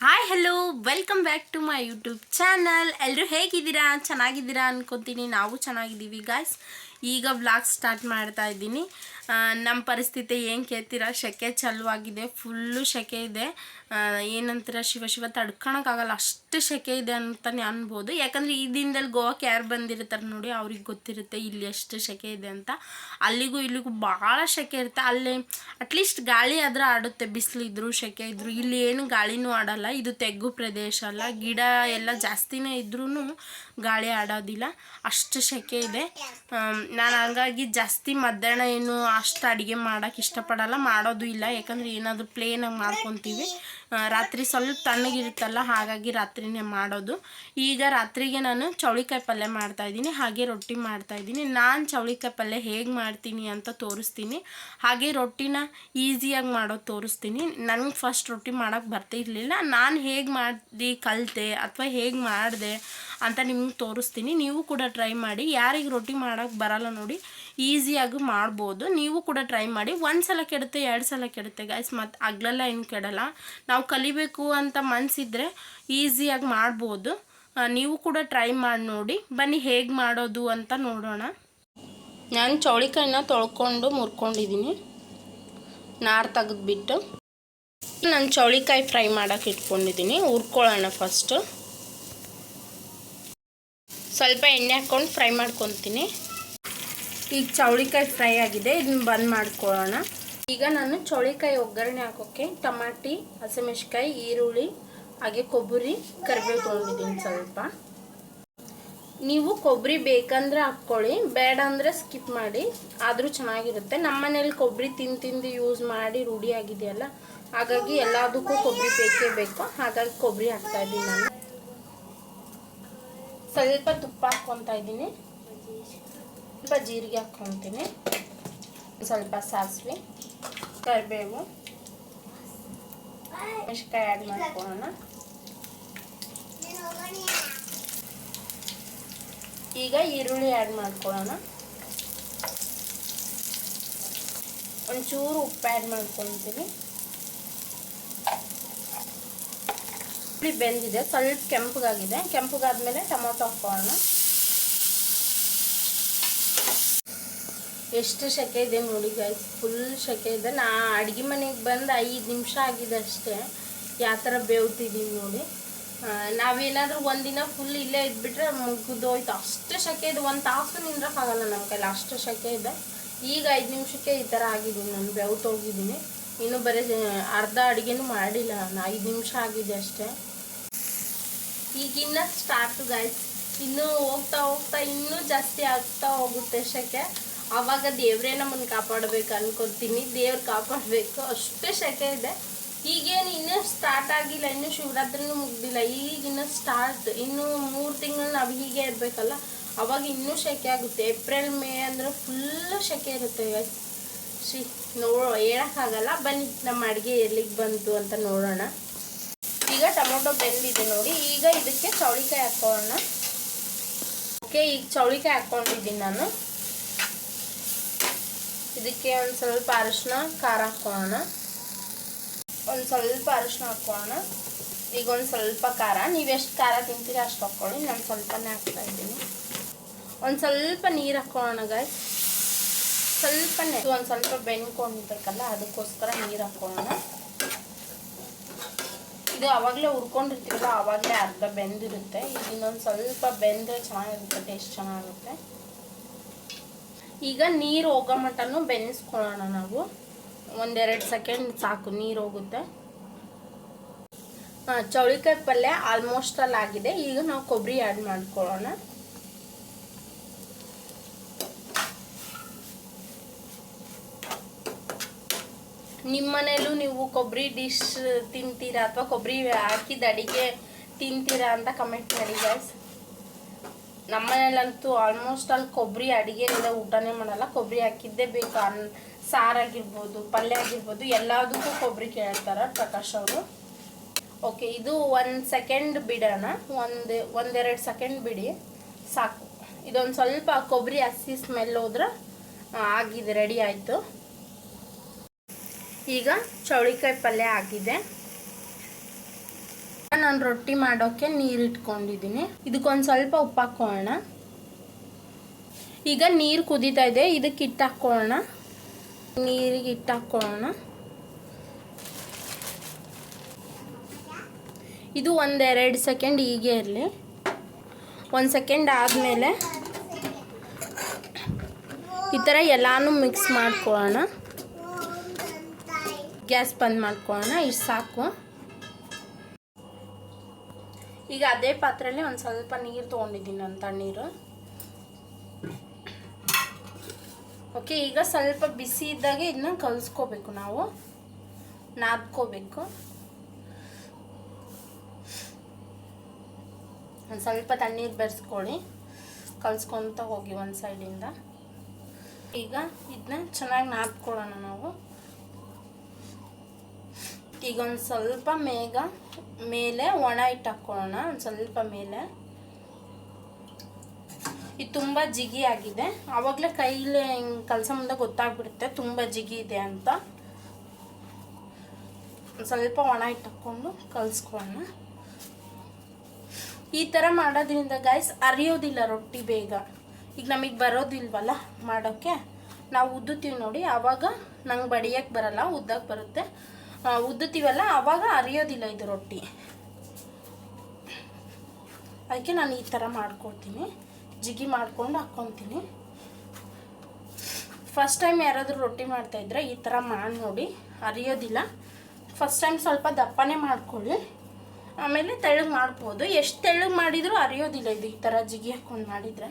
Hi hello welcome back to my YouTube channel ಎಲ್ಲರೂ ಹೇಗಿದ್ದೀರಾ? ಚೆನ್ನಾಗಿದ್ದೀರಾ ಅನ್ಕೋತೀನಿ. ನಾವು ಚೆನ್ನಾಗಿದ್ದೀವಿ ಗಾಯ್ಸ್ ಈಗ ವ್ಲಾಗ್ ಸ್ಟಾರ್ಟ್ ಮಾಡ್ತಾ ಇದ್ದೀನಿ. ನಮ್ಮ ಪರಿಸ್ಥಿತಿ ಏನು ಕೇಳ್ತೀರಾ? ಸೆಕೆ ಚಲುವಾಗಿದೆ ಫುಲ್ಲು ಸೆಕೆ ಇದೆ. ಏನಂತೀರ ಶಿವ ಶಿವ, ತಡ್ಕೊಳಕ್ಕಾಗಲ್ಲ, ಅಷ್ಟು ಸೆಕೆ ಇದೆ ಅಂತಲೇ ಅನ್ಬೋದು. ಯಾಕಂದರೆ ಈ ದಿನದಲ್ಲಿ ಗೋವಾಕ್ಕೆ ಯಾರು ಬಂದಿರ್ತಾರೆ ನೋಡಿ, ಅವ್ರಿಗೆ ಗೊತ್ತಿರುತ್ತೆ ಇಲ್ಲಿ ಎಷ್ಟು ಸೆಕೆ ಇದೆ ಅಂತ. ಅಲ್ಲಿಗೂ ಇಲ್ಲಿಗೂ ಭಾಳ ಸೆಕೆ ಇರುತ್ತೆ. ಅಲ್ಲಿ ಅಟ್ಲೀಸ್ಟ್ ಗಾಳಿ ಆದ್ರೆ ಆಡುತ್ತೆ ಬಿಸಿಲಿದ್ರು ಸೆಕೆ ಇದ್ರು. ಇಲ್ಲಿ ಏನು ಗಾಳಿನೂ ಆಡಲ್ಲ, ಇದು ತೆಗ್ಗು ಪ್ರದೇಶ ಅಲ್ಲ. ಗಿಡ ಎಲ್ಲ ಜಾಸ್ತಿನೇ ಇದ್ರೂ ಗಾಳಿ ಆಡೋದಿಲ್ಲ. ಅಷ್ಟು ಸೆಕೆ ಇದೆ. ನಾನು ಹಂಗಾಗಿ ಜಾಸ್ತಿ ಮಧ್ಯಾಹ್ನ ಏನು ಅಷ್ಟು ಅಡುಗೆ ಮಾಡೋಕೆ ಇಷ್ಟಪಡಲ್ಲ, ಮಾಡೋದು ಇಲ್ಲ. ಯಾಕಂದರೆ ಏನಾದರೂ ಪ್ಲೇನಾಗಿ ಮಾಡ್ಕೊತೀವಿ. ರಾತ್ರಿ ಸ್ವಲ್ಪ ತಣ್ಣಗಿರುತ್ತಲ್ಲ, ಹಾಗಾಗಿ ರಾತ್ರಿನೇ ಮಾಡೋದು. ಈಗ ರಾತ್ರಿಗೆ ನಾನು ಚೌಳಿಕಾಯಿ ಪಲ್ಯ ಮಾಡ್ತಾಯಿದ್ದೀನಿ ಹಾಗೆ ರೊಟ್ಟಿ ಮಾಡ್ತಾಯಿದ್ದೀನಿ ನಾನು ಚೌಳಿಕಾಯಿ ಪಲ್ಯ ಹೇಗೆ ಮಾಡ್ತೀನಿ ಅಂತ ತೋರಿಸ್ತೀನಿ. ಹಾಗೆ ರೊಟ್ಟಿನ ಈಸಿಯಾಗಿ ಮಾಡೋದು ತೋರಿಸ್ತೀನಿ. ನನಗೆ ಫಸ್ಟ್ ರೊಟ್ಟಿ ಮಾಡೋಕ್ಕೆ ಬರ್ತಿರ್ಲಿಲ್ಲ ನಾನು ಹೇಗೆ ಮಾಡಿ ಕಲಿತೆ ಅಥವಾ ಹೇಗೆ ಮಾಡಿದೆ ಅಂತ ನಿಮ್ಗೆ ತೋರಿಸ್ತೀನಿ. ನೀವು ಕೂಡ ಟ್ರೈ ಮಾಡಿ. ಯಾರಿಗೆ ರೊಟ್ಟಿ ಮಾಡೋಕ್ಕೆ ಬರಲ್ಲ ನೋಡಿ ಈಸಿಯಾಗಿ ಮಾಡ್ಬೋದು. ನೀವು ಕೂಡ ಟ್ರೈ ಮಾಡಿ. ಒಂದು ಸಲ ಕೆಡುತ್ತೆ, ಎರಡು ಸಲ ಕೆಡುತ್ತೆ ಗಾಯ್ಸ್ ಮತ್ತು ಅಗ್ಲೆಲ್ಲ ಏನು ಕೆಡಲ್ಲ. ನಾವು ಕಲಿಬೇಕು ಅಂತ ಮನಸ್ಸಿದ್ರೆ ಈಸಿಯಾಗಿ ಮಾಡ್ಬೋದು. ನೀವು ಕೂಡ ಟ್ರೈ ಮಾಡಿ ನೋಡಿ. ಬನ್ನಿ ಹೇಗೆ ಮಾಡೋದು ಅಂತ ನೋಡೋಣ. ನಾನು ಚೌಳಿಕಾಯಿನ ತೊಳ್ಕೊಂಡು ಮುರ್ಕೊಂಡಿದ್ದೀನಿ ನಾರು ತೆಗೆದ್ಬಿಟ್ಟು. ನಾನು ಚೌಳಿಕಾಯಿ ಫ್ರೈ ಮಾಡೋಕೆ ಇಟ್ಕೊಂಡಿದ್ದೀನಿ ಹುರ್ಕೊಳ್ಳೋಣ ಫಸ್ಟು ಸ್ವಲ್ಪ ಎಣ್ಣೆ ಹಾಕ್ಕೊಂಡು ಫ್ರೈ ಮಾಡ್ಕೊತೀನಿ. ಈಗ ಚೌಳಿಕಾಯಿ ಫ್ರೈ ಆಗಿದೆ, ಇದನ್ನ ಬಂದ್ ಮಾಡ್ಕೊಳ್ಳೋಣ. ಈಗ ನಾನು ಚೌಳಿಕಾಯಿ ಒಗ್ಗರಣೆ ಹಾಕೋಕ್ಕೆ ಟಮಾಟಿ ಹಸಿಮೆಣ್ಸಿಕಾಯಿ ಈರುಳ್ಳಿ, ಹಾಗೆ ಕೊಬ್ಬರಿ, ಕರಿಬೇವು ತೊಗೊಂಡಿದ್ದೀನಿ ಸ್ವಲ್ಪ. ನೀವು ಕೊಬ್ಬರಿ ಬೇಕಂದ್ರೆ ಹಾಕ್ಕೊಳ್ಳಿ, ಬೇಡ ಅಂದರೆ ಸ್ಕಿಪ್ ಮಾಡಿ, ಆದರೂ ಚೆನ್ನಾಗಿರುತ್ತೆ. ನಮ್ಮ ಮನೇಲಿ ಕೊಬ್ಬರಿ ತಿಂದು ತಿಂದು ಯೂಸ್ ಮಾಡಿ ರೂಢಿಯಾಗಿದೆಯಲ್ಲ ಹಾಗಾಗಿ ಎಲ್ಲದಕ್ಕೂ ಕೊಬ್ಬರಿ ಬೇಕೇ ಬೇಕು. ಹಾಗಾಗಿ ಕೊಬ್ಬರಿ ಹಾಕ್ತಾ ಇದ್ದೀನಿ ನಾನು. ಸ್ವಲ್ಪ ತುಪ್ಪ ಹಾಕ್ಕೊತಾ ಇದ್ದೀನಿ. ಸ್ವಲ್ಪ ಜೀರಿಗೆ ಹಾಕ್ಕೊತೀನಿ. ಸ್ವಲ್ಪ ಸಾಸಿವೆ, ಕರಿಬೇವು, ಮೆಣಸಿನ್ಕಾಯಿ ಆ್ಯಡ್ ಮಾಡ್ಕೊಳ್ಳೋಣ. ಈಗ ಈರುಳ್ಳಿ ಆ್ಯಡ್ ಮಾಡ್ಕೊಳ್ಳೋಣ. ಒಂಚೂರು ಉಪ್ಪು ಆ್ಯಡ್ ಮಾಡ್ಕೊತೀನಿ ಈರುಳ್ಳಿ ಬೆಂದಿದೆ, ಸ್ವಲ್ಪ ಕೆಂಪಗಾಗಿದೆ. ಕೆಂಪಗಾದ್ಮೇಲೆ ಟೊಮೊಟೊ ಹಾಕೋಣ ಎಷ್ಟು ಸೆಕೆ ಇದೆ ನೋಡಿ ಗೈಸ್ ಫುಲ್ ಸೆಕೆ ಇದೆ. ನಾ ಅಡುಗೆ ಮನೆಗೆ ಬಂದು ಐದು ನಿಮಿಷ ಆಗಿದೆ ಅಷ್ಟೇ. ಯಾವ ಥರ ಬೇವ್ತಿದ್ದೀನಿ ನೋಡಿ. ನಾವೇನಾದರೂ ನಾವೇನಾದ್ರೂ ಒಂದಿನ ಫುಲ್ ಇಲ್ಲೇ ಇದ್ಬಿಟ್ರೆ ಮುಗಿದೋಯ್ತು. ಅಷ್ಟು ಸೆಕೆ ಇದೆ. ಒಂದು ತಾಸು ನಿಂದ್ರಕ್ಕಾಗಲ್ಲ ನಮ್ಮ ಕೈಲಿ. ಅಷ್ಟು ಸೆಕೆ ಇದೆ. ಈಗ ಐದು ನಿಮಿಷಕ್ಕೆ ಈ ಥರ ಆಗಿದ್ದೀನಿ. ನಾನು ಬೆವ್ತೋಗಿದ್ದೀನಿ ಇನ್ನೂ ಬರೀ ಅರ್ಧ ಅಡುಗೆನೂ ಮಾಡಿಲ್ಲ ನಾನು. ಐದು ನಿಮಿಷ ಆಗಿದೆ ಅಷ್ಟೇ. ಈಗಿನ್ನ ಸ್ಟಾರ್ಟ್ ಗಾಯ್ಸ್ ಇನ್ನೂ ಹೋಗ್ತಾ ಹೋಗ್ತಾ ಇನ್ನೂ ಜಾಸ್ತಿ ಆಗ್ತಾ ಹೋಗುತ್ತೆ ಸೆಕೆ ಆವಾಗ ದೇವರೇ ನಮ್ಮನ್ನು ಕಾಪಾಡಬೇಕು ಅನ್ಕೊತೀನಿ. ದೇವ್ರು ಕಾಪಾಡಬೇಕು. ಅಷ್ಟೇ ಶಕೆ ಇದೆ. ಈಗೇನು ಇನ್ನೂ ಸ್ಟಾರ್ಟ್ ಆಗಿಲ್ಲ. ಇನ್ನೂ ಶಿವರಾತ್ರಿನೂ ಮುಗ್ದಿಲ್ಲ. ಈಗ ಇನ್ನೂ ಸ್ಟಾರ್ಟ್ ಇನ್ನೂ ಮೂರು ತಿಂಗಳು ನಾವು ಹೀಗೆ ಇರಬೇಕಲ್ಲ? ಅವಾಗ ಇನ್ನೂ ಸೆಕೆ ಆಗುತ್ತೆ. ಏಪ್ರಿಲ್, ಮೇ ಅಂದರೆ ಫುಲ್ಲು ಸೆಕೆ ಇರುತ್ತೆ. ಶ್ರೀ ನೋ ಹೇಳೋಕ್ಕಾಗಲ್ಲ. ಬನ್ನಿ, ನಮ್ಮ ಅಡುಗೆ ಎಲ್ಲಿಗೆ ಬಂತು ಅಂತ ನೋಡೋಣ. ಈಗ ಟೊಮೊಟೊ ಬೆಂದಿದೆ ನೋಡಿ. ಈಗ ಇದಕ್ಕೆ ಚೌಳಿಕಾಯಿ ಹಾಕೋಣ. ಓಕೆ, ಈಗ ಚೌಳಿಕಾಯಿ ಹಾಕ್ಕೊಂಡಿದ್ದೀನಿ ನಾನು. ಇದಕ್ಕೆ ಒಂದು ಸ್ವಲ್ಪ ಅರಿಶಿನ, ಖಾರ ಹಾಕೋಣ. ಒಂದು ಸ್ವಲ್ಪ ಅರಿಶಿನ ಹಾಕೋಣ. ಈಗ ಒಂದು ಸ್ವಲ್ಪ ಖಾರ. ನೀವು ಎಷ್ಟು ಖಾರ ತಿಂತೀರಿ ಅಷ್ಟು ಹಾಕ್ಕೊಳ್ಳಿ ನಾನು ಸ್ವಲ್ಪನೇ ಹಾಕ್ತಾ ಇದ್ದೀನಿ. ಒಂದು ಸ್ವಲ್ಪ ನೀರು ಹಾಕೋಣ ಗಾಯ್ ಸ್ವಲ್ಪನೇ. ಒಂದು ಸ್ವಲ್ಪ ಬೆಂದ್ಕೊಂಡಿರ್ಬೇಕಲ್ಲ ಅದಕ್ಕೋಸ್ಕರ ನೀರು ಹಾಕೋಣ ಇದು ಆವಾಗಲೇ ಹುರ್ಕೊಂಡಿರ್ತೀವಲ್ಲ ಆವಾಗಲೇ ಅರ್ಧ ಬೆಂದಿರುತ್ತೆ. ಈಗ ಇನ್ನೊಂದು ಸ್ವಲ್ಪ ಬೆಂದರೆ ಚೆನ್ನಾಗಿರುತ್ತೆ ಟೇಸ್ಟ್ ಚೆನ್ನಾಗುತ್ತೆ ಈಗ ನೀರು ಹೋಗೋ ಮಟ್ಟನೂ ಬೆನೆಸ್ಕೊಳ್ಳೋಣ ನಾವು. ಒಂದೆರಡು ಸೆಕೆಂಡ್ ಸಾಕು, ನೀರು ಹೋಗುತ್ತೆ. ಚೌಳಿಕಾಯಿ ಪಲ್ಯ ಆಲ್ಮೋಸ್ಟ್ ಅಲ್ಲಿ ಆಗಿದೆ. ಈಗ ನಾವು ಕೊಬ್ಬರಿ ಆ್ಯಡ್ ಮಾಡ್ಕೊಳ್ಳೋಣ. ನಿಮ್ಮ ಮನೇಲೂ ನೀವು ಕೊಬ್ಬರಿ ಡಿಶ್ ತಿಂತೀರಾ ಅಥವಾ ಕೊಬ್ಬರಿ ಹಾಕಿದ ಅಡಿಗೆ ತಿಂತೀರಾ ಅಂತ ಕಮೆಂಟ್ ಮಾಡಿ ಗೈಸ್ ನಮ್ಮ ಮನೇಲಂತೂ ಆಲ್ಮೋಸ್ಟ್ ಅಲ್ಲಿ ಕೊಬ್ಬರಿ ಅಡಿಗೆ ಇಲ್ಲ ಊಟನೇ ಮಾಡಲ್ಲ. ಕೊಬ್ಬರಿ ಹಾಕಿದ್ದೇ ಬೇಕು. ಅನ್, ಸಾರಾಗಿರ್ಬೋದು, ಪಲ್ಯ ಆಗಿರ್ಬೋದು, ಎಲ್ಲದಕ್ಕೂ ಕೊಬ್ಬರಿ ಕೇಳ್ತಾರೆ ಪ್ರಕಾಶ್ ಅವರು. ಓಕೆ ಇದು ಒಂದು ಸೆಕೆಂಡ್ ಬಿಡೋಣ. ಒಂದು, ಒಂದೆರಡು ಸೆಕೆಂಡ್ ಬಿಡಿ. ಸಾಕು. ಇದೊಂದು ಸ್ವಲ್ಪ ಕೊಬ್ಬರಿ ಹಸಿ ಸ್ಮೆಲ್ ಹೋದ್ರೆ ಆಗಿದೆ ರೆಡಿ ಆಯಿತು. ಈಗ ಚೌಳಿಕಾಯಿ ಪಲ್ಯ ಆಗಿದೆ. ನಾನು ರೊಟ್ಟಿ ಮಾಡೋಕ್ಕೆ ನೀರು ಇಟ್ಕೊಂಡಿದ್ದೀನಿ. ಇದಕ್ಕೊಂದು ಸ್ವಲ್ಪ ಉಪ್ಪು ಹಾಕ್ಕೊಳ್ಳೋಣ ಈಗ ನೀರು ಕುದೀತಾ ಇದೆ, ಇದಕ್ಕೆ ಹಿಟ್ಟು ಹಾಕ್ಕೊಳ್ಳೋಣ ನೀರಿಗೆ ಹಿಟ್ಟು ಹಾಕ್ಕೊಳ್ಳೋಣ ಇದು ಒಂದೆರಡು ಸೆಕೆಂಡ್ ಹೀಗೆ ಇರಲಿ. ಒಂದು ಸೆಕೆಂಡ್ ಆದಮೇಲೆ ಈ ಥರ ಎಲ್ಲಾನು ಮಿಕ್ಸ್ ಮಾಡ್ಕೊಳ್ಳೋಣ ಗ್ಯಾಸ್ ಬಂದ್ ಮಾಡ್ಕೊಳ್ಳೋಣ ಇಷ್ಟು ಸಾಕು. ಈಗ ಅದೇ ಪಾತ್ರೆಯಲ್ಲಿ ಒಂದು ಸ್ವಲ್ಪ ನೀರು ತೊಗೊಂಡಿದ್ದೀನಿ ನಾನು ತಣ್ಣೀರು. ಓಕೆ ಈಗ ಸ್ವಲ್ಪ ಬಿಸಿ ಇದ್ದಾಗೆ ಇದನ್ನ ಕಲಿಸ್ಕೋಬೇಕು ನಾವು. ನಾದ್ಕೋಬೇಕು. ಒಂದು ಸ್ವಲ್ಪ ತಣ್ಣೀರು ಬೆರೆಸ್ಕೊಳ್ಳಿ. ಕಲಿಸ್ಕೊತ ಹೋಗಿ ಒಂದು ಸೈಡಿಂದ ಈಗ ಇದನ್ನ ಚೆನ್ನಾಗಿ ನಾದ್ಕೊಳ್ಳೋಣ ನಾವು. ಈಗ ಒಂದು ಸ್ವಲ್ಪ ಮೇಗ ಮೇಲೆ ಒಣ ಹಿಟ್ಟು ಹಾಕ್ಕೊಳ್ಳೋಣ ಒಂದು ಸ್ವಲ್ಪ ಮೇಲೆ. ಇದು ತುಂಬ ಜಿಗಿ ಆಗಿದೆ. ಆವಾಗಲೇ ಕೈಲಿ ಹಿಂಗೆ ಕಲಸ ಮುಂದೆ ಗೊತ್ತಾಗ್ಬಿಡುತ್ತೆ, ತುಂಬ ಜಿಗಿ ಇದೆ ಅಂತ. ಸ್ವಲ್ಪ ಒಣ ಹಿಟ್ಟು ಹಾಕ್ಕೊಂಡು ಕಲಿಸ್ಕೊಳ್ಳೋಣ. ಈ ಥರ ಮಾಡೋದ್ರಿಂದ ಗಾಯ್ಸ್ ಅರಿಯೋದಿಲ್ಲ ರೊಟ್ಟಿ ಬೇಗ. ಈಗ ನಮಗೆ ಬರೋದಿಲ್ವಲ್ಲ ಮಾಡೋಕ್ಕೆ ನಾವು ಉದ್ದುತ್ತೀವಿ ನೋಡಿ ಆವಾಗ ನಂಗೆ ಬಡಿಯೋಕ್ಕೆ ಬರಲ್ಲ ಉದ್ದಕ್ಕೆ ಬರುತ್ತೆ. ಉದ್ದುತ್ತೀವಲ್ಲ ಆವಾಗ ಅರಿಯೋದಿಲ್ಲ ಇದು ರೊಟ್ಟಿ. ಅದಕ್ಕೆ ನಾನು ಈ ಥರ ಮಾಡ್ಕೊಳ್ತೀನಿ ಜಿಗಿ ಮಾಡ್ಕೊಂಡು ಹಾಕ್ಕೊತೀನಿ. ಫಸ್ಟ್ ಟೈಮ್ ಯಾರಾದರೂ ರೊಟ್ಟಿ ಮಾಡ್ತಾಯಿದ್ರೆ ಈ ಥರ ಮಾಡಿ ನೋಡಿ, ಅರಿಯೋದಿಲ್ಲ. ಫಸ್ಟ್ ಟೈಮ್ ಸ್ವಲ್ಪ ದಪ್ಪನೇ ಮಾಡ್ಕೊಳ್ಳಿ. ಆಮೇಲೆ ತೆಳ್ಳಗೆ ಮಾಡ್ಬೋದು. ಎಷ್ಟು ತೆಳ್ಳಗೆ ಮಾಡಿದರೂ ಅರಿಯೋದಿಲ್ಲ ಇದು ಈ ಥರ ಜಿಗಿ ಹಾಕ್ಕೊಂಡು ಮಾಡಿದರೆ.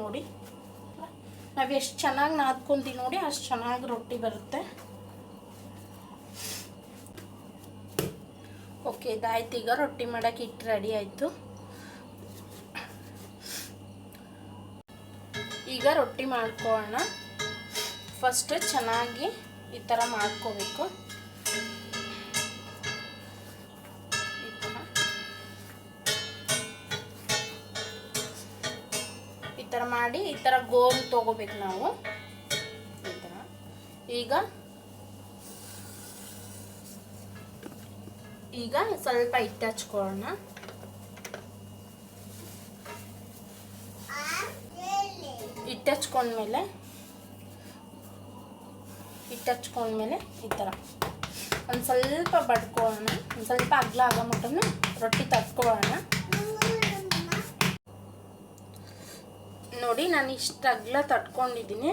ನೋಡಿ. ನಾವು ಎಷ್ಟು ಚೆನ್ನಾಗಿ ನಾದ್ಕೊಂತೀವಿ ನೋಡಿ ಅಷ್ಟು ಚೆನ್ನಾಗಿ ರೊಟ್ಟಿ ಬರುತ್ತೆ. ಓಕೆ ಇದಾಯ್ತು ಈಗ ರೊಟ್ಟಿ ಮಾಡೋಕೆ ಇಟ್ಟು ರೆಡಿ ಆಯಿತು. ಈಗ ರೊಟ್ಟಿ ಮಾಡ್ಕೊಳ್ಳೋಣ ಫಸ್ಟ್ ಚೆನ್ನಾಗಿ ಈ ಥರ ಮಾಡ್ಕೋಬೇಕು. ಥರ ಮಾಡಿ ಈ ಥರ ಗೋಲ್ ತೊಗೋಬೇಕು ನಾವು. ಈ ಥರ ಈಗ ಈಗ ಸ್ವಲ್ಪ ಹಿಟ್ಟು ಹಚ್ಕೊಳ್ಳೋಣ. ಹಿಟ್ಟು ಹಚ್ಕೊಂಡ್ಮೇಲೆ ಹಿಟ್ಟು ಹಚ್ಕೊಂಡ್ಮೇಲೆ ಈ ಥರ ಒಂದು ಸ್ವಲ್ಪ ಬಡ್ಕೊಳ್ಳೋಣ. ಒಂದು ಸ್ವಲ್ಪ ಅಗ್ಲ ಆಗೋ ಮಟ್ಟನೂ ರೊಟ್ಟಿ ತಟ್ಕೊಳ್ಳೋಣ. ನೋಡಿ, ನಾನು ಇಷ್ಟು ಅಗ್ಲ ತಟ್ಕೊಂಡಿದ್ದೀನಿ.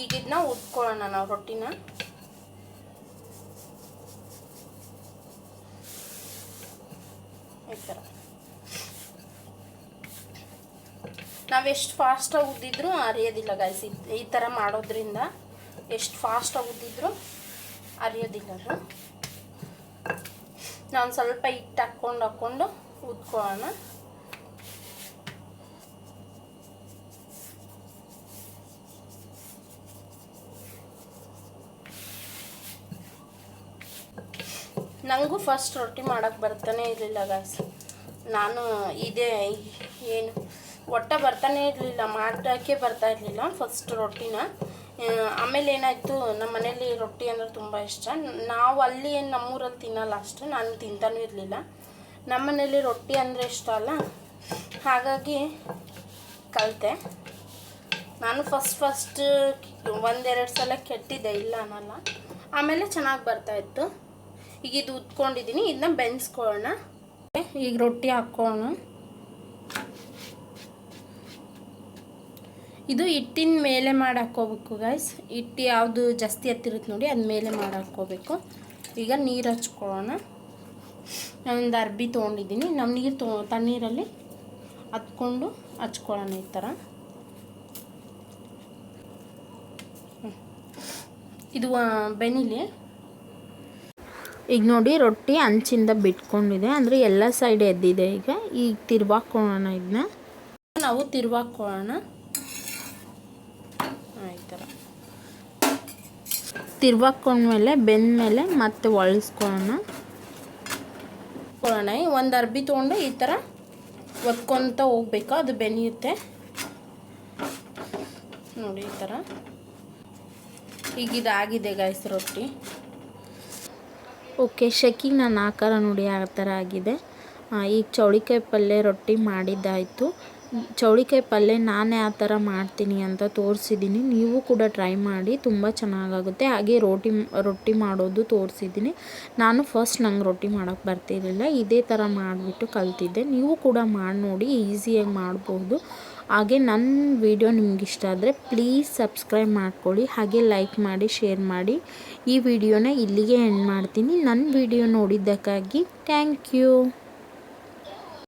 ಈಗ ಇದನ್ನ ಉದ್ಕೊಳ್ಳೋಣ ನಾವು ರೊಟ್ಟಿನ. ಈ ನಾವೆಷ್ಟು ಫಾಸ್ಟಾಗಿ ಉದ್ದಿದ್ರು ಅರಿಯೋದಿಲ್ಲ ಗಾಯ್ಸ್ ಈ ಥರ ಮಾಡೋದ್ರಿಂದ ಎಷ್ಟು ಫಾಸ್ಟಾಗಿ ಉದ್ದಿದ್ರು ಅರಿಯೋದಿಲ್ಲ ಅದು. ನಾನು ಸ್ವಲ್ಪ ಹಿಟ್ಟು ಹಾಕ್ಕೊಂಡು ಹಾಕ್ಕೊಂಡು ಉದ್ಕೊಳ್ಳೋಣ ನನಗೂ ಫಸ್ಟ್ ರೊಟ್ಟಿ ಮಾಡೋಕ್ಕೆ ಬರ್ತಾನೆ ಇರಲಿಲ್ಲ ಗಾಯ್ಸ್ ನಾನು ಇದೇ ಏನು, ಒಟ್ಟ ಬರ್ತಾನೆ ಇರಲಿಲ್ಲ ಮಾಡೋಕ್ಕೆ ಬರ್ತಾ ಇರಲಿಲ್ಲ ಫಸ್ಟ್ ರೊಟ್ಟಿನ. ಆಮೇಲೆ ಏನಾಯಿತು ನಮ್ಮ ಮನೇಲಿ ರೊಟ್ಟಿ ಅಂದ್ರೆ ತುಂಬ ಇಷ್ಟ. ನಾವು ಅಲ್ಲಿ ಏನು ನಮ್ಮೂರಲ್ಲಿ ತಿನ್ನಲ್ಲ ಅಷ್ಟು, ನಾನು ತಿಂತಾನೂ ಇರಲಿಲ್ಲ. ನಮ್ಮ ಮನೇಲಿ ರೊಟ್ಟಿ ಅಂದರೆ ಇಷ್ಟ ಅಲ್ಲ, ಹಾಗಾಗಿ ಕಲಿತೆ. ನಾನು ಫಸ್ಟ್ ಫಸ್ಟ್ ಒಂದೆರಡು ಸಲ ಕೆಟ್ಟಿದ್ದೆ, ಇಲ್ಲ ಅನ್ನಲ್ಲ. ಆಮೇಲೆ ಚೆನ್ನಾಗಿ ಬರ್ತಾಯಿತ್ತು ಈಗ ಇದು ಉದ್ಕೊಂಡಿದ್ದೀನಿ ಇದನ್ನ ಬೆನ್ಸ್ಕೊಳ್ಳೋಣ. ಈಗ ರೊಟ್ಟಿ ಹಾಕೋಣ ಇದು ಹಿಟ್ಟಿನ ಮೇಲೆ ಮಾಡಿ ಹಾಕ್ಕೋಬೇಕು ಗೈಸ್ ಹಿಟ್ಟು ಯಾವುದು ಜಾಸ್ತಿ ಹತ್ತಿರುತ್ತೆ ನೋಡಿ ಅದ ಮೇಲೆ ಮಾಡಿ ಹಾಕ್ಕೋಬೇಕು ಈಗ ನೀರು ಹಚ್ಕೊಳ್ಳೋಣ. ನಾನೊಂದು ಅರ್ಬಿ ತೊಗೊಂಡಿದ್ದೀನಿ. ನಮ್ಮ ನೀರು ತೊ, ತಣ್ಣೀರಲ್ಲಿ ಹತ್ಕೊಂಡು ಹಚ್ಕೊಳ್ಳೋಣ ಈ ಥರ ಇದು ಬೆನಿಲಿ. ಈಗ ನೋಡಿ ರೊಟ್ಟಿ ಅಂಚಿಂದ ಬಿಟ್ಕೊಂಡಿದೆ. ಅಂದರೆ ಎಲ್ಲ ಸೈಡ್ ಎದ್ದಿದೆ ಈಗ. ಈಗ ತಿರ್ವಾಕೊಳ್ಳೋಣ ಇದನ್ನ ನಾವು ತಿರ್ವಾಕೊಳ್ಳೋಣ. ಈ ಥರ ತಿರ್ವಾಕೊಂಡ್ಮೇಲೆ ಬೆಂದಮೇಲೆ ಮತ್ತೆ ಒಳಸ್ಕೊಳ್ಳೋಣ. ಕೊಡೋಣ ಒಂದು ಅರ್ಬಿ ತೊಗೊಂಡು ಈ ಥರ ಒತ್ಕೊತ ಹೋಗ್ಬೇಕು. ಅದು ಬೆನಿಯುತ್ತೆ. ನೋಡಿ ಈ ಥರ ಈಗ ಇದಾಗಿದೆ ಗಾಯ್ಸ್ ರೊಟ್ಟಿ. ಓಕೆ ಶೆಕಿಗೆ ನಾನು ಆಕಾರ ನೋಡಿ ಆ ಥರ ಆಗಿದೆ. ಈಗ ಚೌಳಿಕಾಯಿ ಪಲ್ಯ ರೊಟ್ಟಿ ಮಾಡಿದ್ದಾಯಿತು. ಚೌಳಿಕಾಯಿ ಪಲ್ಯ ನಾನೇ ಆ ಥರ ಮಾಡ್ತೀನಿ ಅಂತ ತೋರಿಸಿದ್ದೀನಿ. ನೀವು ಕೂಡ ಟ್ರೈ ಮಾಡಿ, ತುಂಬ ಚೆನ್ನಾಗಾಗುತ್ತೆ. ಹಾಗೆ ರೋಟಿ, ರೊಟ್ಟಿ ಮಾಡೋದು ತೋರಿಸಿದ್ದೀನಿ. ನಾನು ಫಸ್ಟ್ ನಂಗೆ ರೊಟ್ಟಿ ಮಾಡೋಕ್ಕೆ ಬರ್ತಿರಲಿಲ್ಲ. ಇದೇ ಥರ ಮಾಡಿಬಿಟ್ಟು ಕಲ್ತಿದ್ದೆ. ನೀವು ಕೂಡ ಮಾಡಿ ನೋಡಿ, ಈಸಿಯಾಗಿ ಮಾಡ್ಬೋದು. ಹಾಗೆ ನನ್ನ ವಿಡಿಯೋ ನಿಮ್ಗೆ ಇಷ್ಟ ಆದರೆ ಪ್ಲೀಸ್ ಸಬ್ಸ್ಕ್ರೈಬ್ ಮಾಡ್ಕೊಳ್ಳಿ, ಹಾಗೆ ಲೈಕ್ ಮಾಡಿ ಶೇರ್ ಮಾಡಿ. ಈ ವಿಡಿಯೋನ ಇಲ್ಲಿಗೆ ಎಂಡ್ ಮಾಡ್ತೀನಿ. ನನ್ನ ವಿಡಿಯೋ ನೋಡಿದ್ದಕ್ಕಾಗಿ ಥ್ಯಾಂಕ್ ಯು